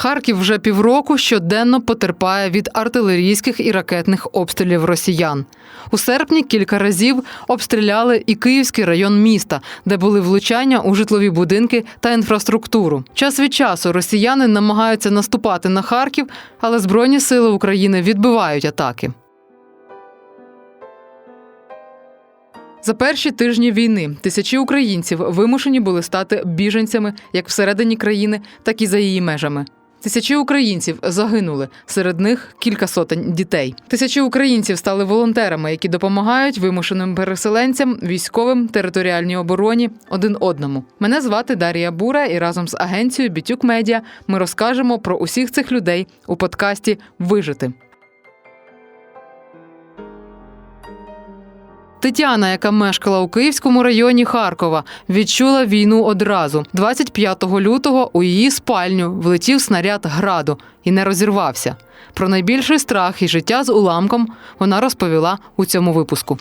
Харків вже півроку щоденно потерпає від артилерійських і ракетних обстрілів росіян. У серпні кілька разів обстріляли і Київський район міста, де були влучання у житлові будинки та інфраструктуру. Час від часу росіяни намагаються наступати на Харків, але Збройні сили України відбивають атаки. За перші тижні війни тисячі українців вимушені були стати біженцями як всередині країни, так і за її межами. Тисячі українців загинули, серед них кілька сотень дітей. Тисячі українців стали волонтерами, які допомагають вимушеним переселенцям, військовим, територіальній обороні один одному. Мене звати Дарія Бура, і разом з агенцією Бітюк Медіа ми розкажемо про усіх цих людей у подкасті Вижити. Тетяна, яка мешкала у Київському районі Харкова, відчула війну одразу. 25 лютого у її спальню влетів снаряд граду і не розірвався. Про найбільший страх і життя з уламком вона розповіла у цьому випуску.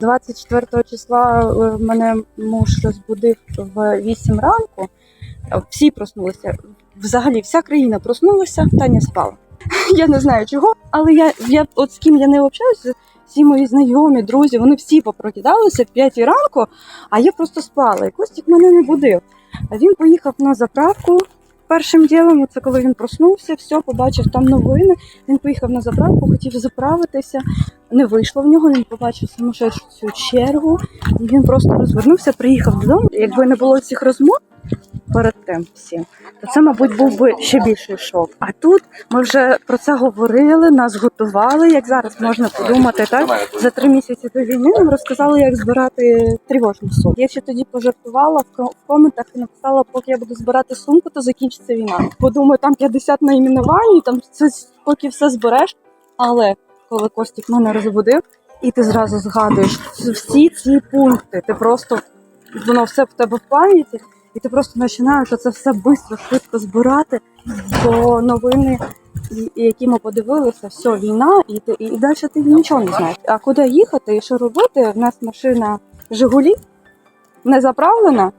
24 числа е, мене муж розбудив в 8 ранку. Всі проснулися. Взагалі, вся країна проснулася, Таня спала. Я не знаю чого, але я, я от з ким я не общаюся, всі мої знайомі, друзі, вони всі попрокидалися в 5 ранку, а я просто спала. І Костік мене не будив. А він поїхав на заправку. Першим ділом, це коли він проснувся, все, побачив там новини. Він поїхав на заправку, хотів заправитися. Не вийшло в нього, він побачив сумасшедшу цю чергу, і він просто розвернувся, приїхав додому. Якби не було цих розмов перед тим всім, то це, мабуть, був би ще більший шок. А тут ми вже про це говорили, нас готували. Як зараз можна подумати, так за три місяці до війни нам розказали, як збирати тривожну сумку. Я ще тоді пожартувала в ко- коментах і написала, поки я буду збирати сумку, то закінчиться війна. Подумаю, там 50 найменувань, і там це поки все збереш. Але коли Костік мене розбудив, і ти зразу згадуєш всі ці пункти. Ти просто воно все в тебе в пам'яті, і ти просто починаєш це все швидко, швидко збирати, бо новини, які ми подивилися, все, війна, і ти і, далі ти нічого не знаєш. А куди їхати і що робити? В нас машина Жигулі не заправлена.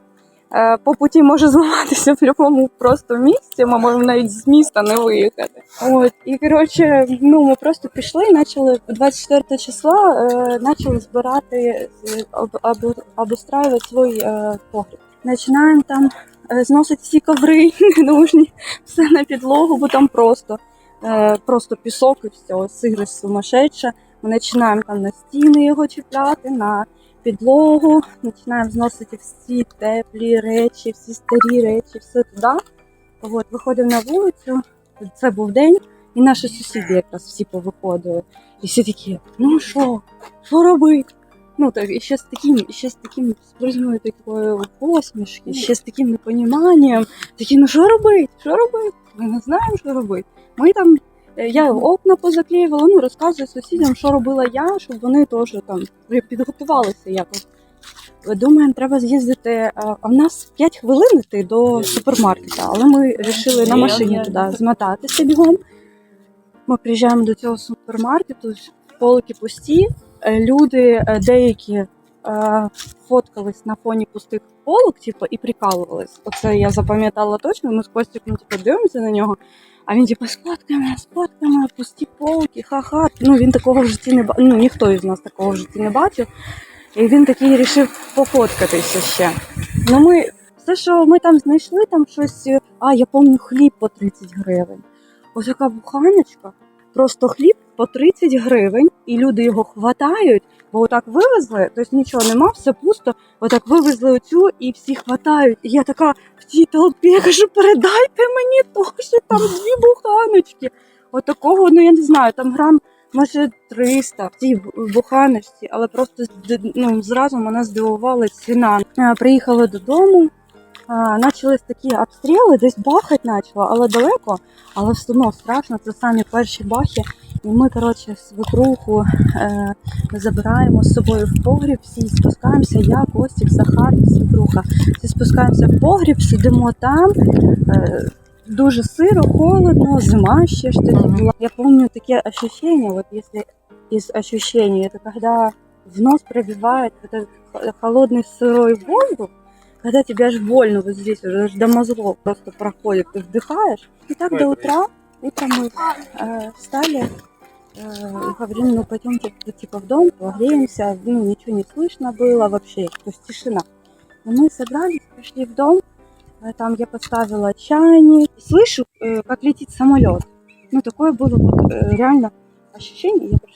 Е, По путі може зламатися в будь-якому просто місці, ми можемо навіть з міста не виїхати. От і коротше, ну ми просто пішли і почали 24 числа е, почали збирати е, об, обустраювати свій е, погріб. Починаємо там зносити всі коври ненужні, все на підлогу, бо там просто, е, просто пісок і все, сирость сумасшедша. Ми починаємо там на стіни його чіпляти, на підлогу, починаємо зносити всі теплі речі, всі старі речі, все туди. От, виходимо на вулицю, це був день, і наші сусіди якраз всі повиходили. І всі такі, ну що, що робити? Ну так, і ще з таким, ще з таким спружною такою посмішки, ще з таким непоніманням. Такі, ну що робити? Що робити? Ми не знаємо, що робити. Ми там, я окна позаклеювала, ну розказую сусідям, що робила я, щоб вони теж там підготувалися якось. Думаємо, треба з'їздити. А в нас 5 хвилин йти до супермаркета, але ми вирішили на машині туди змотатися бігом. Ми приїжджаємо до цього супермаркету, полики пусті. Е, Люди е, деякі е, фоткались на фоні пустих полок, типу, і прикалувались. Оце я запам'ятала точно. Ми з Костіком типу, дивимося на нього. А він типу, сфоткай мене, пусті полки, ха-ха. Ну він такого в житті не бачив. Ну ніхто із нас такого в житті не бачив. І він такий вирішив пофоткатися ще. Ну ми все, що ми там знайшли, там щось. А, я пам'ятаю, хліб по 30 гривень. Ось така буханочка, просто хліб по 30 гривень, і люди його хватають, бо отак вивезли, тобто нічого нема, все пусто. Отак вивезли оцю і всі хватають. І я така в тій толпі я кажу, передайте мені то, що там дві буханочки. Отакого, ну я не знаю, там грам може 300 в цій бу- буханочці, але просто ну, зразу мене здивувала ціна. Е, Приїхали додому, Начались такі обстріли, десь бахать почало, але далеко, але все одно страшно, це самі перші бахи. І ми, коротше, свекруху е, забираємо з собою в погріб, всі спускаємося, я, Костік, Захар, і свекруха. Всі спускаємося в погріб, сидимо там. Е, дуже сиро, холодно, зима ще ж тоді Мгм. була. Я пам'ятаю таке ощущение, вот если из ощущений, это когда в нос пробивает этот холодный сырой воздух, когда тебе аж больно вот здесь уже аж до мозгов просто проходит, ты вдыхаешь. И так до утра, утром мы э, встали, э, говорим, ну пойдемте типа в дом, погреемся, ну ничего не слышно было вообще, то есть тишина. Но мы собрались, пришли в дом, э, там я поставила чайник, слышу, э, как летит самолет. Ну такое было вот, э, реально ощущення, я.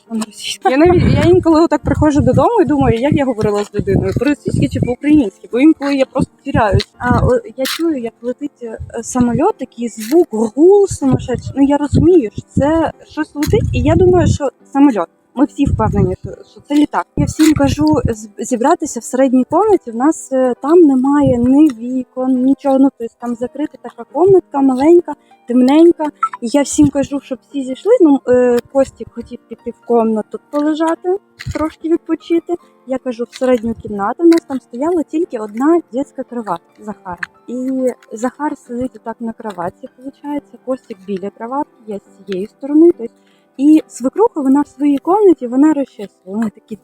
Я навіть я інколи отак приходжу додому і думаю, як я говорила з людиною, по-російськи чи по-українськи, бо інколи я просто тіряюсь. А о, я чую, як летить е, самоліт, такий звук, гул сумасшедший. Ну я розумію, що це щось летить, і я думаю, що самоліт. Ми всі впевнені, що, це літак. Я всім кажу зібратися в середній комнаті. В нас е, там немає ні вікон, нічого. Ну тобто там закрита така комнатка, маленька, темненька. І я всім кажу, щоб всі зійшли. Ну, е, Костік хотів піти в комнату полежати, трошки відпочити. Я кажу, в середню кімнату. У нас там стояла тільки одна дитяча кровать Захара. І Захар сидить отак на кроваті, виходить, Костік біля кроватки, я з цієї сторони. Тобто, і свекруха, вона в своїй комнаті, вона розчесує. Вона такі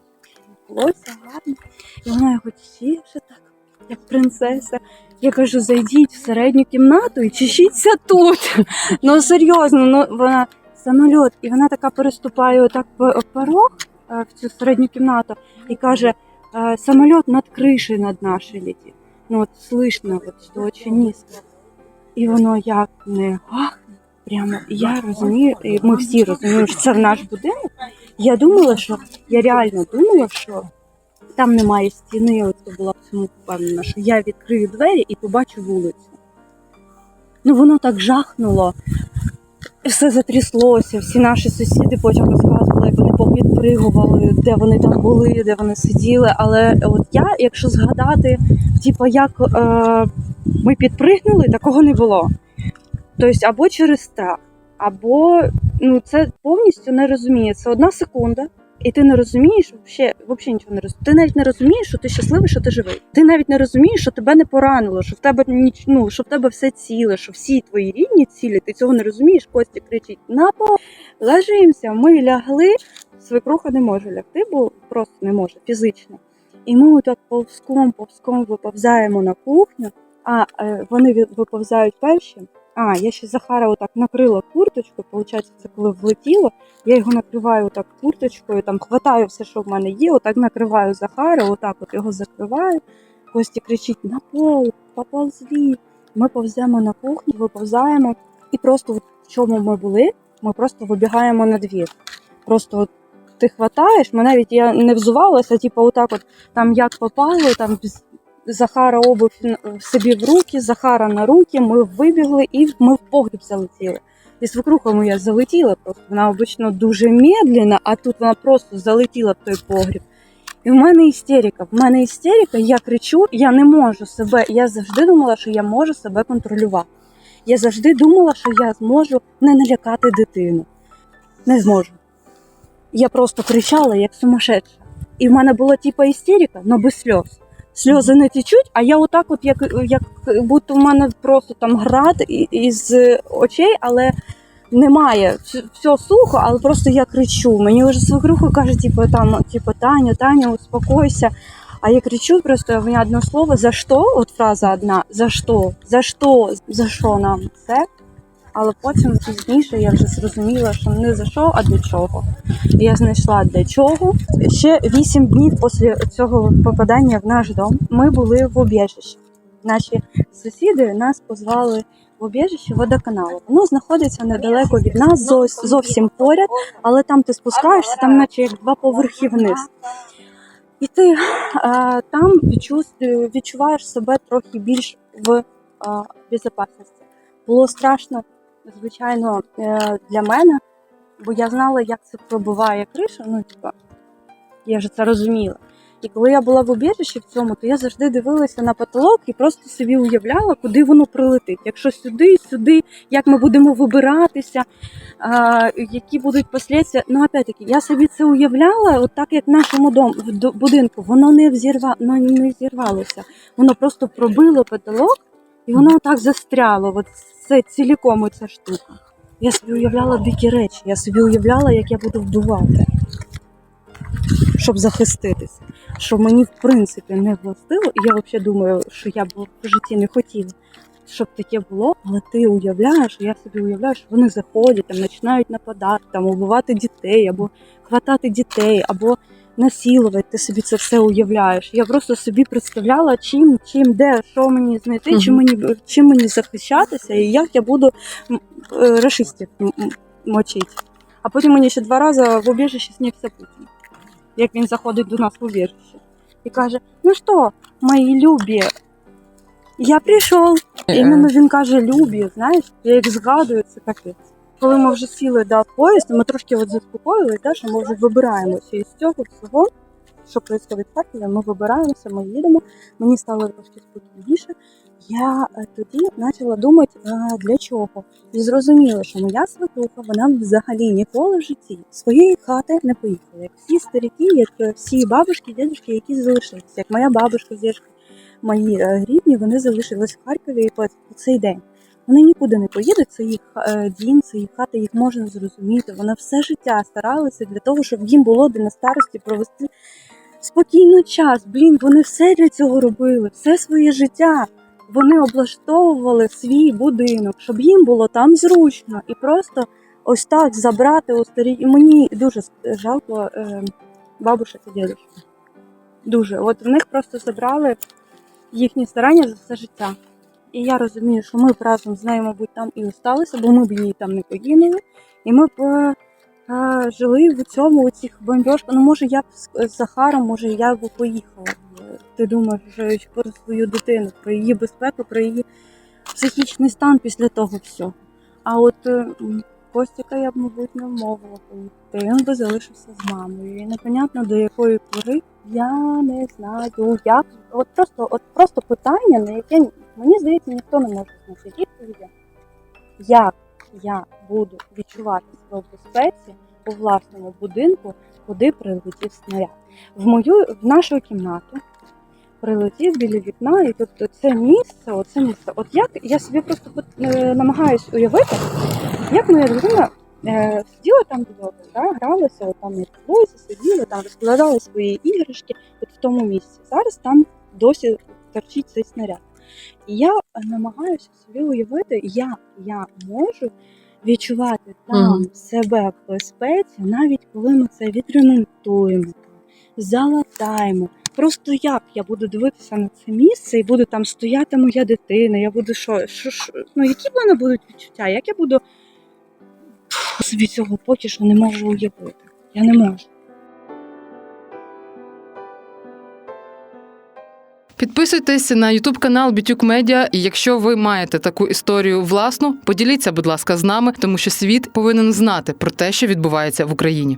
волосся гарне. І вона його чеше так, як принцеса. Я кажу, зайдіть в середню кімнату і чешіться тут. Ну серйозно, ну вона самоліт, і вона така переступає отак по- порог е, в цю середню кімнату і каже: е, самоліт над кришею над нашою летить. Ну от слышно, от що дуже низько. І воно як не гахне. Прямо я розумію, і ми всі розуміємо, що це наш будинок. Я думала, що я реально думала, що там немає стіни, от я була в цьому впевнена, що я відкрию двері і побачу вулицю. Ну воно так жахнуло, все затряслося. Всі наші сусіди потім розказували, як вони попідпригували, де вони там були, де вони сиділи. Але от я, якщо згадати, типу, як е, ми підпригнули, такого не було. Тобто, або через страх, або ну це повністю не розуміє. Це одна секунда, і ти не розумієш взагалі, взагалі нічого не розумієш. Ти навіть не розумієш, що ти щасливий, що ти живий. Ти навіть не розумієш, що тебе не поранило, що в тебе ніч, ну, що в тебе все ціле, що всі твої рідні цілі. Ти цього не розумієш. Костя кричить на пол, лежимося. Ми лягли. Свекруха не може лягти, бо просто не може фізично. І ми так повзком, повзком виповзаємо на кухню. А е, вони виповзають перші. А, я ще Захара отак накрила курточкою. Получається, це коли влетіло. Я його накриваю так курточкою, там хватаю все, що в мене є, отак накриваю Захара, отак от його закриваю. Костя кричить на пол, поползли. Ми повземо на кухню, виповзаємо. І просто в чому ми були, ми просто вибігаємо на двір. Просто от ти хватаєш, ми навіть я не взувалася, типу, отак от там як попало, там Захара обувь н- собі в руки, Захара на руки, ми вибігли і ми в погріб залетіли. І свекруха моя залетіла просто. Вона обично дуже медленна, а тут вона просто залетіла в той погріб. І в мене істерика. В мене істерика, я кричу, я не можу себе. Я завжди думала, що я можу себе контролювати. Я завжди думала, що я зможу не налякати дитину. Не зможу. Я просто кричала, як сумасшедша. І в мене була типа істерика, але без сльоз. Сльози не течуть, а я отак, от як, як будто в мене просто там град із очей, але немає. Все сухо, але просто я кричу. Мені вже свекруха каже, типу, там, типу, Таня, Таня, успокойся. А я кричу просто в мене одне слово за що? От фраза одна за що? За що? За що нам це? Але потім пізніше я вже зрозуміла, що не за що, а для чого. Я знайшла для чого. Ще вісім днів після цього попадання в наш дом ми були в убіжищі. Наші сусіди нас позвали в убіжище водоканалу. Воно знаходиться недалеко від нас, зовсім поряд, але там ти спускаєшся, там наче як два поверхи вниз. І ти а, там відчуваєш себе трохи більш в а, безпечності. Було страшно, звичайно, е, для мене, бо я знала, як це пробиває кришу. Ну, типа, я вже це розуміла. І коли я була в убіжищі в цьому, то я завжди дивилася на потолок і просто собі уявляла, куди воно прилетить. Якщо сюди, сюди, як ми будемо вибиратися, а, які будуть послідствия. Ну, опять-таки, я собі це уявляла, от так як в нашому дом, в будинку, воно не взірва, ну, не зірвалося. Воно просто пробило потолок, і воно так застряло. От це ціліком ця штука. Я собі уявляла дикі речі, я собі уявляла, як я буду вбивати. щоб захиститися. Що мені в принципі не властило, і я взагалі думаю, що я б в житті не хотіла, щоб таке було, але ти уявляєш, я собі уявляю, що вони заходять, там починають нападати, там убивати дітей, або хватати дітей, або насилувати. Ти собі це все уявляєш. Я просто собі представляла, чим, чим, де, що мені знайти, чим мені чим мені захищатися, і як я буду е, м- мочити. А потім мені ще два рази в убіжище снився Путін, як він заходить до нас в убіжище. І каже: Ну що, мої любі, я прийшов. Іменно він каже любі, знаєш, я як згадую, це капець. Коли ми вже сіли да, в поїзд, ми трошки от заспокоїли, те, що ми вже вибираємося із цього всього, що в Харкові, ми вибираємося, ми їдемо. Мені стало трошки спокійніше. Я е, тоді почала думати, для чого. І зрозуміла, що моя свекруха, вона взагалі ніколи в житті своєї хати не поїхала. Як всі старіки, як е, всі бабушки, дідушки, які залишилися, як моя бабушка з мої е, рідні, вони залишились в Харкові і по цей день. Вони нікуди не поїдуть, це їх е, дім, це їх хата, їх можна зрозуміти. Вони все життя старалися для того, щоб їм було де на старості провести спокійно час. Блін, вони все для цього робили, все своє життя. Вони облаштовували свій будинок, щоб їм було там зручно і просто ось так забрати у старі. І мені дуже жалко е, бабушек і дідушок. Дуже. От в них просто забрали їхні старання за все життя. І я розумію, що ми б разом з нею, мабуть, там і осталися, бо ми б її там не покинули. І ми б е, е, жили в цьому, у цих бомбьошках. Ну, може, я б з, Захаром, може, я б поїхала. Ти думаєш про свою дитину, про її безпеку, про її психічний стан після того всього. А от е, м, Костіка я б, мабуть, не вмовила поїхати. Він би залишився з мамою. І непонятно до якої пори я не знаю, як. От просто, от просто питання, на яке мені здається, ніхто не може знати відповіді. Як я буду відчувати себе в безпеці у власному будинку, куди прилетів снаряд? В мою в нашу кімнату прилетів біля вікна, і тобто це місце, оце місце. От як я собі просто е, намагаюсь уявити, як моя дитина е, сиділа там вдома, да, гралася, от там підлозі, сиділа, там розкладали свої іграшки от в тому місці. Зараз там досі торчить цей снаряд. І я намагаюся собі уявити, як я можу відчувати там Мгм. себе в безпеці, навіть коли ми це відремонтуємо, залатаємо. Просто як я буду дивитися на це місце і буде там стояти моя дитина, я буду що, що, що ну які в мене будуть відчуття? Як я буду собі цього поки що не можу уявити. Я не можу. Підписуйтесь на Ютуб канал Бітюк Медіа. І якщо ви маєте таку історію власну, поділіться, будь ласка, з нами, тому що світ повинен знати про те, що відбувається в Україні.